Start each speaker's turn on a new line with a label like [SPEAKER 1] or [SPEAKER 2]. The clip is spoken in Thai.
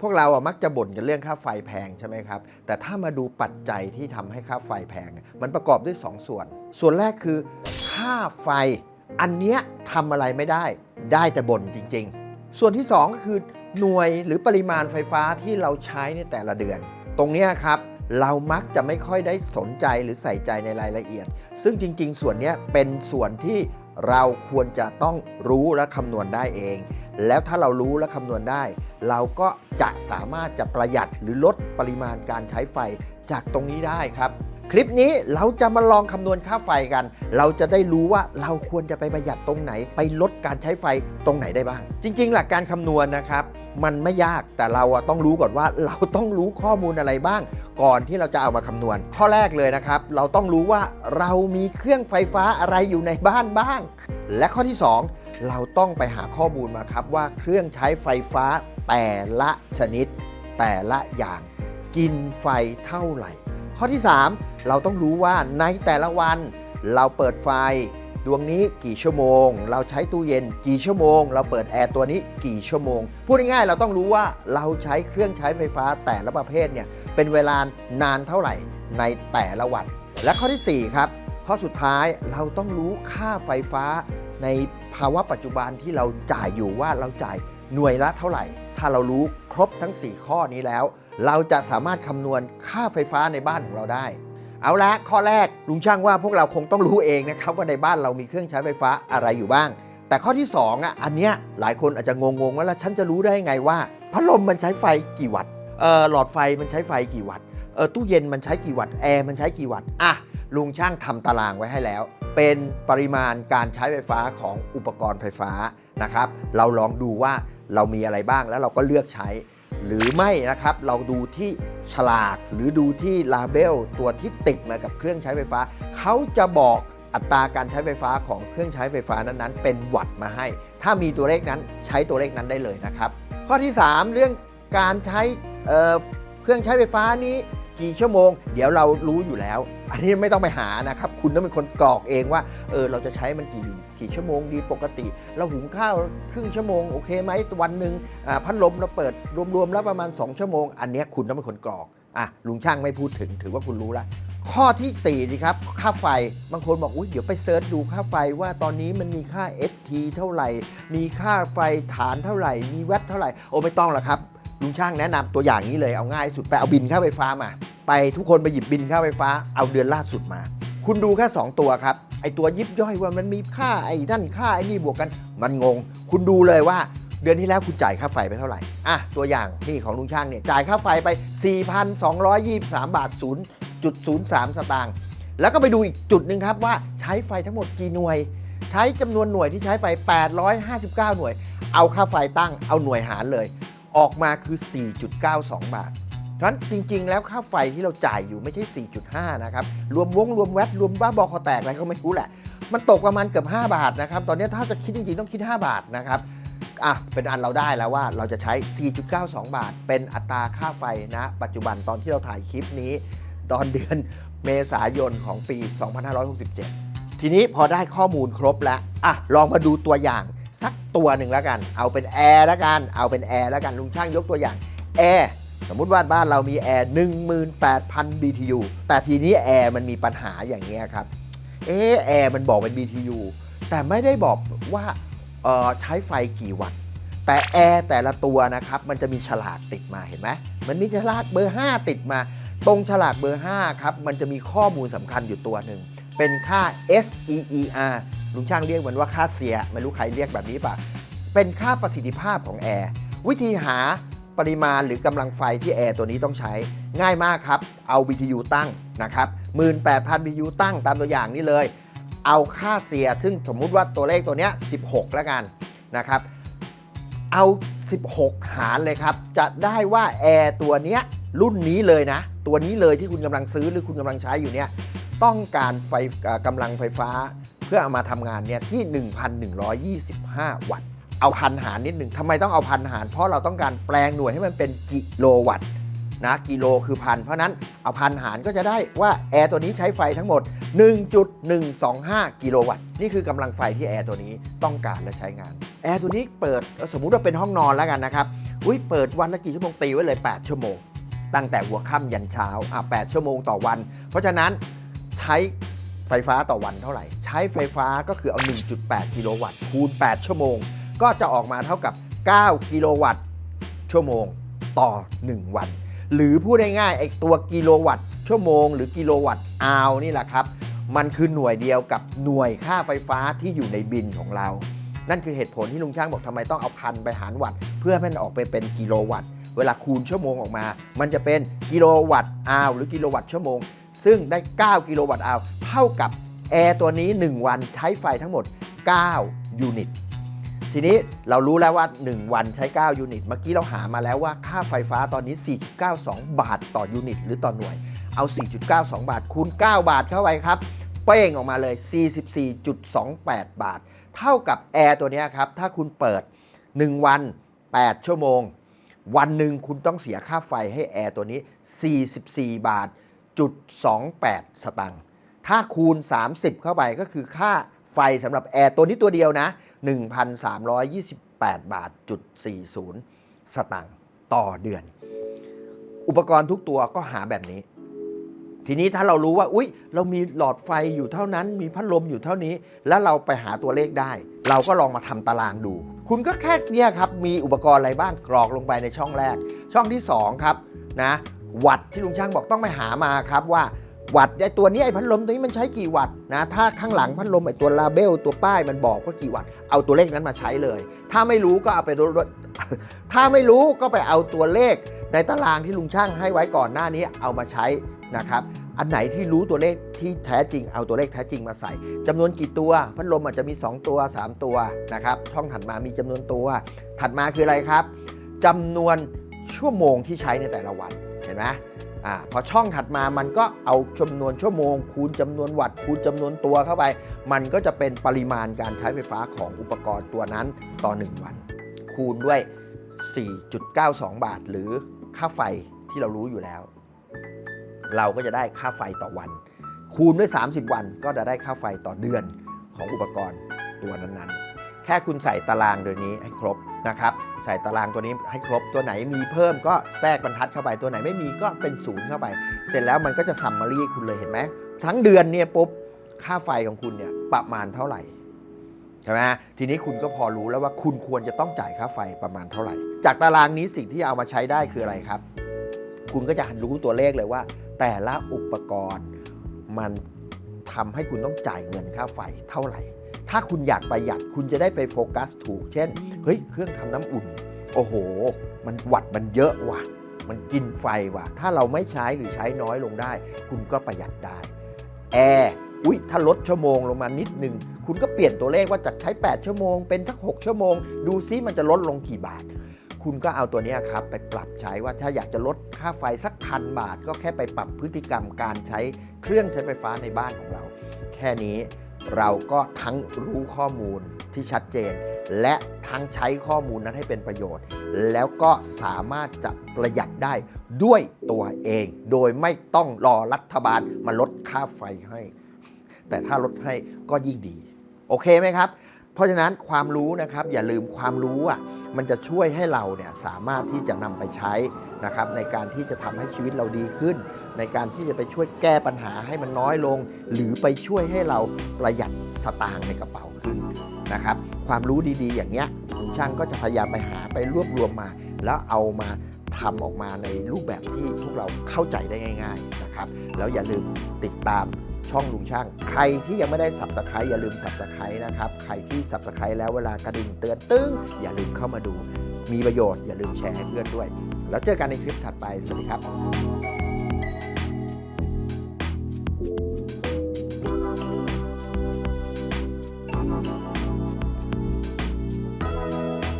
[SPEAKER 1] พวกเราอะมักจะบ่นกันเรื่องค่าไฟแพงใช่ไหมครับ แต่ถ้ามาดูปัจจัยที่ทำให้ค่าไฟแพง มันประกอบด้วย 2 ส่วน ส่วนแรกคือ ค่าไฟ อันเนี้ยทำอะไรไม่ได้ ได้แต่บ่นจริง ๆ ส่วนที่ 2 ก็คือหน่วยหรือปริมาณไฟฟ้าที่เราใช้ในแต่ละเดือน ตรงเนี้ยครับเรามักจะไม่ค่อยได้สนใจหรือใส่ใจในรายละเอียด ซึ่งจริง ๆ ส่วนเนี้ยเป็นส่วนที่เราควรจะต้องรู้และคำนวณได้เอง แล้วถ้าเรารู้และคำนวณได้ เราก็จะสามารถจะประหยัดหรือลดปริมาณการใช้ไฟจากตรงนี้ได้ครับ คลิปนี้เราจะมาลองคำนวณค่าไฟกัน เราจะได้รู้ว่าเราควรจะไปประหยัดตรงไหน ไปลดการใช้ไฟตรงไหนได้บ้าง จริง ๆ หลักการคำนวณนะครับ มันไม่ยากแต่เราต้องรู้ก่อนว่าเราต้องรู้ข้อมูลอะไรบ้าง ก่อนที่เราจะเอามาคำนวณ ข้อแรกเลยนะครับ เราต้องรู้ว่าเรามีเครื่องไฟฟ้าอะไรอยู่ในบ้านบ้าง และข้อที่ 2 เราต้องไปหาข้อมูลมาครับว่าเครื่องใช้ไฟฟ้าแต่ละชนิด แต่ละอย่าง กินไฟเท่าไหร่ ข้อที่ 3 เราต้องรู้ว่าในแต่ละวัน เราเปิดไฟดวงนี้กี่ชั่วโมง เราใช้ตู้เย็นกี่ชั่วโมง เราเปิดแอร์ตัวนี้กี่ชั่วโมง พูดง่ายๆเราต้องรู้ว่าเราใช้เครื่องใช้ไฟฟ้าแต่ละประเภทเนี่ยเป็นเวลานานเท่าไหร่ในแต่ละวัน และข้อทีสี่4 ครับ ข้อสุดท้ายเราต้องรู้ค่าไฟฟ้า ในภาวะปัจจุบันที่เราจ่ายอยู่ว่าเราจ่ายหน่วยละเท่าไหร่ ถ้าเรารู้ครบทั้ง 4 ข้อนี้แล้ว เราจะสามารถคำนวณค่าไฟฟ้าในบ้านของเราได้ เอาละข้อแรกลุงช่างว่าพวกเราคงต้องรู้เองนะครับว่าในบ้านเรามีเครื่องใช้ไฟฟ้าอะไรอยู่บ้าง แต่ข้อที่ 2อะอันเนี้ยหลายคนอาจจะงงๆว่าแล้วฉันจะรู้ได้ไงว่าพัดลมมันใช้ไฟกี่วัตต์เออหลอดไฟมันใช้ไฟกี่วัตต์เออตู้เย็นมันใช้กี่วัตต์แอร์มันใช้กี่วัตต์อะลุงช่างทำตารางไว้ให้แล้ว เป็นปริมาณการใช้ไฟฟ้าของอุปกรณ์ไฟฟ้านะครับ เราลองดูว่าเรามีอะไรบ้างแล้วเราก็เลือกใช้ หรือไม่นะครับเราดูที่ฉลากหรือดูที่ลาเบลตัวที่ติดมากับเครื่องใช้ไฟฟ้า เขาจะบอกอัตราการใช้ไฟฟ้าของเครื่องใช้ไฟฟ้านั้นๆ เป็นวัตต์มาให้ ถ้ามีตัวเลขนั้นใช้ตัวเลขนั้นได้เลยนะครับ ข้อที่ 3 เรื่องการใช้เเครื่องใช้ไฟฟ้านี้ กี่ชั่วโมง เดี๋ยวเรารู้อยู่แล้ว อันนี้ไม่ต้องไปหานะครับ คุณต้องเป็นคนกรอกเองว่าเออเราจะใช้มันกี่กี่ชั่วโมงดีปกติ เราหุงข้าวครึ่งชั่วโมงโอเคไหมวันหนึ่งพัดลมเราเปิดรวมๆแล้วประมาณ 2 ชั่วโมง อันนี้คุณต้องเป็นคนกรอกอะลุงช่างไม่พูดถึงถือว่าคุณรู้แล้วข้อที่4สิครับค่าไฟบางคนบอกอุ้ยเดี๋ยวไปเซิร์ชดูค่าไฟว่าตอนนี้มันมีค่า FT เท่าไหร่ มีค่าไฟฐานเท่าไหร่ มีแวตเท่าไหร่ โอ้ไม่ต้องหรอกครับ ลุงช่างแนะนำตัวอย่างนี้เลยเอาง่ายสุดไปเอาบินค่าไฟฟ้ามา ไปทุกคนไปหยิบบินค่าไฟฟ้าเอาเดือนล่าสุดมา คุณดูแค่ 2 ตัวครับไอตัวยิบย่อยว่ามันมีค่าไอ้นั่นค่าไอ้นี่บวกกันมันงง คุณดูเลยว่าเดือนที่แล้วคุณจ่ายค่าไฟไปเท่าไหร่ อะ ตัวอย่างนี่ของลุงช่างเนี่ยจ่ายค่าไฟไป 4,223 บาท 0.03 สตางค์ แล้วก็ไปดูอีกจุดหนึ่งครับว่าใช้ไฟทั้งหมดกี่หน่วย ใช้จำนวนหน่วยที่ใช้ไป 859 หน่วย เอาค่าไฟตั้ง เอาหน่วยหารเลย ออกมาคือ 4.92 บาทฉะนั้นจริง ๆ แล้วค่าไฟที่เราจ่ายอยู่ไม่ใช่ 4.5 นะครับ รวมวงรวมแวตรวมบ้าบอคอแตกอะไรก็ไม่รู้แหละ มันตกประมาณเกือบ 5 บาทนะครับ ตอนนี้ถ้าจะคิดจริง ๆ ต้องคิด 5 บาทนะครับ อะ เป็นอันเราได้แล้วว่าเราจะใช้ 4.92 บาท เป็นอัตราค่าไฟนะ ปัจจุบันตอนที่เราถ่ายคลิปนี้ ตอนเดือนเมษายนของปี 2567 ทีนี้พอได้ข้อมูลครบแล้ว อะ ลองมาดูตัวอย่าง สักตัวหนึ่งแล้วกัน เอาเป็นแอร์แล้วกัน เอาเป็นแอร์แล้วกันลุงช่างยกตัวอย่างแอร์สมมุติว่าบ้านเรามีแอร์18,000 BTU แต่ทีนี้แอร์มันมีปัญหาอย่างเงี้ยครับ เออแอร์มันบอกเป็น BTU แต่ไม่ได้บอกว่าใช้ไฟกี่วัตต์แต่แอร์แต่ละตัวนะครับมันจะมีฉลากติดมาเห็นไหมมันมีฉลากเบอร์ 5 ติดมา ตรงฉลากเบอร์5ครับมันจะมีข้อมูลสำคัญอยู่ตัวหนึ่งเป็นค่า SEER ลุงช่างเรียกมันว่าค่าเสียไม่รู้ใครเรียกแบบนี้ป่ะ เป็นค่าประสิทธิภาพของแอร์วิธีหาปริมาณหรือกำลังไฟที่แอร์ตัวนี้ต้องใช้ ง่ายมากครับ เอา BTU ตั้งนะครับ18,000 BTU ตั้งตามตัวอย่างนี้เลย เอาค่าเสียซึ่งสมมุติว่าตัวเลขตัวเนี้ย16 แล้วกันนะครับเอา 16 หารเลยครับ จะได้ว่าแอร์ตัวเนี้ยรุ่นนี้เลยนะ ตัวนี้เลยที่คุณกำลังซื้อหรือคุณกำลังใช้อยู่เนี่ยต้องการไฟกำลังไฟฟ้า พื่อเอามาทำงานเนี่ยที่ 1,125 วัตต์ เอาพันหารนิดหนึ่งทำไมต้องเอาพันหาร เพราะเราต้องการแปลงหน่วยให้มันเป็นกิโลวัตต์นะกิโลคือพัน เพราะนั้นเอาพันหารก็จะได้ว่าแอร์ตัวนี้ใช้ไฟทั้งหมด 1.125 กิโลวัตต์ นี่คือกำลังไฟที่แอร์ตัวนี้ต้องการและใช้งาน แอร์ตัวนี้เปิดสมมุติว่าเป็นห้องนอนแล้วกันนะครับอุ้ยเปิดวันละกี่ชั่วโมงตีไว้เลย 8 ชั่วโมง ตั้งแต่หัวค่ำยันเช้าอะ8ชั่วโมงต่อวัน เพราะฉะนั้นใช้ ไฟฟ้าต่อวันเท่าไหร่ ใช้ไฟฟ้าก็คือเอา 1.8 กิโลวัตต์คูณ 8 ชั่วโมง ก็จะออกมาเท่ากับ 9 กิโลวัตต์ชั่วโมงต่อ 1 วัน หรือพูดง่ายๆไอ้ตัวกิโลวัตต์ชั่วโมง หรือกิโลวัตต์อาวนี่แหละครับ มันคือหน่วยเดียวกับหน่วยค่าไฟฟ้าที่อยู่ในบินของเรา นั่นคือเหตุผลที่ลุงช่างบอกทำไมต้องเอาพันไปหารวัตต์เพื่อให้มันออกไปเป็นกิโลวัตต์ เวลาคูณชั่วโมงออกมา มันจะเป็นกิโลวัตต์อาวหรือกิโลวัตต์ชั่วโมง ซึ่งได้ 9 กิโลวัตต์อาวเท่ากับแอร์ตัวนี้ 1 วันใช้ไฟทั้งหมด 9 ยูนิต ทีนี้เรารู้แล้วว่า 1 วันใช้ 9 ยูนิต เมื่อกี้เราหามาแล้วว่าค่าไฟฟ้าตอนนี้ 4.92 บาทต่อยูนิต หรือต่อหน่วย เอา 4.92 บาทคูณ 9 บาทเข้าไปครับ เป้งออกมาเลย 44.28 บาท เท่ากับแอร์ตัวนี้ครับ ถ้าคุณเปิด 1 วัน 8 ชั่วโมง วันหนึ่งคุณต้องเสียค่าไฟให้แอร์ตัวนี้ 44 บาท จุด28 สตังค์ ถ้าคูณ 30 เข้าไปก็คือค่าไฟสำหรับแอร์ตัวนี้ตัวเดียวนะ 1,328 บาทจุด40 สตังค์ต่อเดือน อุปกรณ์ทุกตัวก็หาแบบนี้ ทีนี้ถ้าเรารู้ว่า อุ๊ย เรามีหลอดไฟอยู่เท่านั้น มีพัดลมอยู่เท่านี้ แล้วเราไปหาตัวเลขได้ เราก็ลองมาทำตารางดู คุณก็แค่เนี่ยครับ มีอุปกรณ์อะไรบ้างกรอกลงไปในช่องแรก ช่องที่2ครับนะ วัตที่ลุงช่างบอกต้องไปหามาครับว่าวัตไอตัวนี้ไอ้พัดลมตัวนี้มันใช้กี่วัตนะถ้าข้างหลังพัดลมไอ้ตัวลาเบลตัวป้ายมันบอกว่ากี่วัตเอาตัวเลขนั้นมาใช้เลย ถ้าไม่รู้ก็เอาไปลดถ้าไม่รู้ก็ไปเอาตัวเลข ในตารางที่ลุงช่างให้ไว้ก่อนหน้านี้เอามาใช้นะครับอันไหนที่รู้ตัวเลขที่แท้จริง เอาตัวเลขแท้จริงมาใส่จำนวนกี่ตัว พัดลมอาจจะมี 2 ตัว 3 ตัวนะครับช่องถัดมามีจำนวนตัว ถัดมาคืออะไรครับจำนวนชั่วโมงที่ใช้ในแต่ละวัน ห็นไหมอ่าพอช่องถัดมามันก็เอาจำนวนชั่วโมง คูณจำนวนวัตต์คูณจำนวนตัวเข้าไป มันก็จะเป็นปริมาณการใช้ไฟฟ้าของอุปกรณ์ตัวนั้นต่อ 1 วัน คูณด้วย 4.92 บาท หรือค่าไฟที่เรารู้อยู่แล้ว เราก็จะได้ค่าไฟต่อวัน คูณด้วย 30 วันก็จะได้ค่าไฟต่อเดือนของอุปกรณ์ตัวนั้นๆ ค่คุณใส่ตารางโดยนี้ให้ครบนะครับ ใส่ตารางตัวนี้ให้ครบตัวไหนมีเพิ่มก็แทรกบรรทัดเข้าไปตัวไหนไม่มีก็เป็นศูนย์เข้าไป เสร็จแล้วมันก็จะซัมมารีคุณเลยเห็นไหมทั้งเดือนเนี่ยปุ๊บค่าไฟของคุณเนี่ยประมาณเท่าไหร่ใช่ไหมทีนี้คุณก็พอรู้แล้วว่าคุณควรจะต้องจ่ายค่าไฟประมาณเท่าไหร่ จากตารางนี้สิ่งที่เอามาใช้ได้คืออะไรครับ คุณก็จะรู้ตัวเลขเลยว่า แต่ละอุปกรณ์มันทำให้คุณต้องจ่ายเงินค่าไฟเท่าไหร่ ถ้าคุณอยากประหยัดคุณจะได้ไปโฟกัสถูก เช่น เฮ้ย เครื่องทำน้ำอุ่น โอ้โห มันวัดมันเยอะว่ะ มันกินไฟว่ะ ถ้าเราไม่ใช้หรือใช้น้อยลงได้ คุณก็ประหยัดได้ แอร์อุ๊ย ถ้าลดชั่วโมงลงมานิดนึง คุณก็เปลี่ยนตัวเลขว่าจากใช้ 8 ชั่วโมง เป็นทัก 6 ชั่วโมง ดูซิมันจะลดลงกี่บาท คุณก็เอาตัวเนี้ยครับ ไปปรับใช้ว่าถ้าอยากจะลดค่าไฟสักพันบาท ก็แค่ไปปรับพฤติกรรมการใช้เครื่องใช้ไฟฟ้าในบ้านของเรา แค่นี้ เราก็ทั้งรู้ข้อมูลที่ชัดเจน และทั้งใช้ข้อมูลนั้นให้เป็นประโยชน์ แล้วก็สามารถจะประหยัดได้ด้วยตัวเอง โดยไม่ต้องรอรัฐบาลมาลดค่าไฟให้ แต่ถ้าลดให้ก็ยิ่งดี โอเคไหมครับ เพราะฉะนั้นความรู้นะครับอย่าลืมความรู้อะ มันจะช่วยให้เราเนี่ยสามารถที่จะนำไปใช้นะครับในการที่จะทำให้ชีวิตเราดีขึ้น ในการที่จะไปช่วยแก้ปัญหาให้มันน้อยลง หรือไปช่วยให้เราประหยัดสตางค์ในกระเป๋าขึ้นนะครับความรู้ดีๆ อย่างเงี้ยลุงช่างก็จะพยายามไปหาไปรวบรวมมา แล้วเอามาทำออกมาในรูปแบบที่พวกเราเข้าใจได้ง่าย ๆนะครับ แล้วอย่าลืมติดตาม ช่องลุงช่าง ใครที่ยังไม่ได้สับสไครอย่าลืมสับสไครนะครับ ใครที่สับสไครแล้วเวลากระดิ่งเตือนตึ้ง อย่าลืมเข้ามาดู มีประโยชน์อย่าลืมแชร์ให้เพื่อนด้วย แล้วเจอกันในคลิปถัดไป สวัสดีครับ